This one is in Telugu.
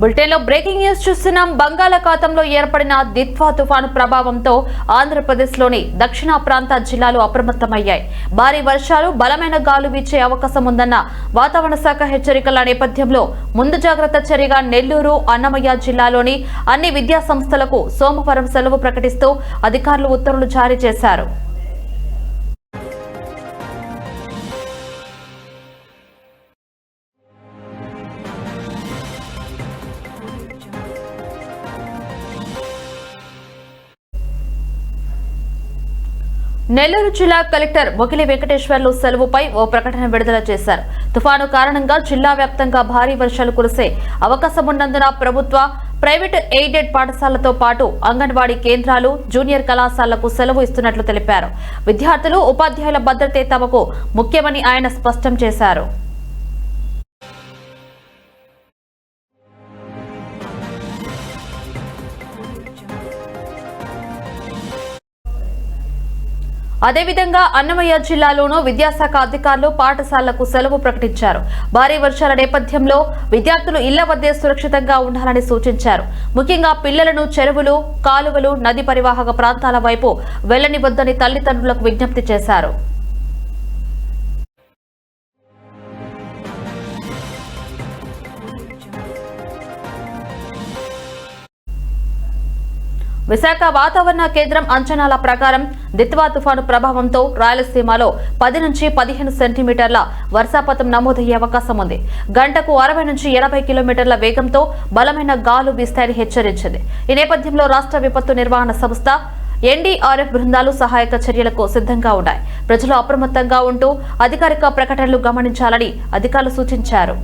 బులెటిన్లో బ్రేకింగ్ న్యూస్ చూస్తున్నాం. బంగాళాఖాతంలో ఏర్పడిన దిత్వా తుఫాను ప్రభావంతో ఆంధ్రప్రదేశ్లోని దక్షిణ ప్రాంత జిల్లాలు అప్రమత్తమయ్యాయి. భారీ వర్షాలు బలమైన గాలు వీచే అవకాశం ఉందన్న వాతావరణ శాఖ హెచ్చరికల నేపథ్యంలో ముందు జాగ్రత్త చర్యగా నెల్లూరు అన్నమయ్య జిల్లాలోని అన్ని విద్యా సంస్థలకు సోమవారం సెలవు ప్రకటిస్తూ అధికారులు ఉత్తర్వులు జారీ చేశారు. నెల్లూరు జిల్లా కలెక్టర్ మొగిలి వెంకటేశ్వర్లు సెలవుపై ఓ ప్రకటన విడుదల చేశారు. తుఫాను కారణంగా జిల్లా వ్యాప్తంగా భారీ వర్షాలు కురిసే అవకాశం ఉన్నందున ప్రభుత్వ ప్రైవేటు ఎయిడెడ్ పాఠశాలతో పాటు అంగన్వాడీ కేంద్రాలు జూనియర్ కళాశాలకు సెలవు ఇస్తున్నట్లు తెలిపారు. విద్యార్థులు ఉపాధ్యాయుల భద్రతే తమకు ముఖ్యమని ఆయన స్పష్టం చేశారు. అదేవిధంగా అన్నమయ్య జిల్లాలోనూ విద్యాశాఖ అధికారులు పాఠశాలలకు సెలవు ప్రకటించారు. భారీ వర్షాల నేపథ్యంలో విద్యార్థులు ఇళ్ళ వద్దే సురక్షితంగా ఉండాలని సూచించారు. ముఖ్యంగా పిల్లలను చెరువులు కాలువలు నది పరివాహక ప్రాంతాల వైపు వెళ్ళనివద్దని తల్లిదండ్రులకు విజ్ఞప్తి చేశారు. విశాఖ వాతావరణ కేంద్రం అంచనాల ప్రకారం దిత్వా తుఫాను ప్రభావంతో రాయలసీమలో పది నుంచి పదిహేను సెంటీమీటర్ల వర్షాపాతం నమోదయ్యే అవకాశం ఉంది. గంటకు అరవై నుంచి ఎనభై కిలోమీటర్ల వేగంతో బలమైన గాలు వీస్తాయని హెచ్చరించింది. ఈ నేపథ్యంలో రాష్ట్ర విపత్తు నిర్వహణ సంస్థ ఎన్డీఆర్ఎఫ్ బృందాలు సహాయక చర్యలకు సిద్ధంగా ఉన్నాయి. ప్రజలు అప్రమత్తంగా ఉంటూ అధికారిక ప్రకటనలు గమనించాలని అధికారులు సూచించారు.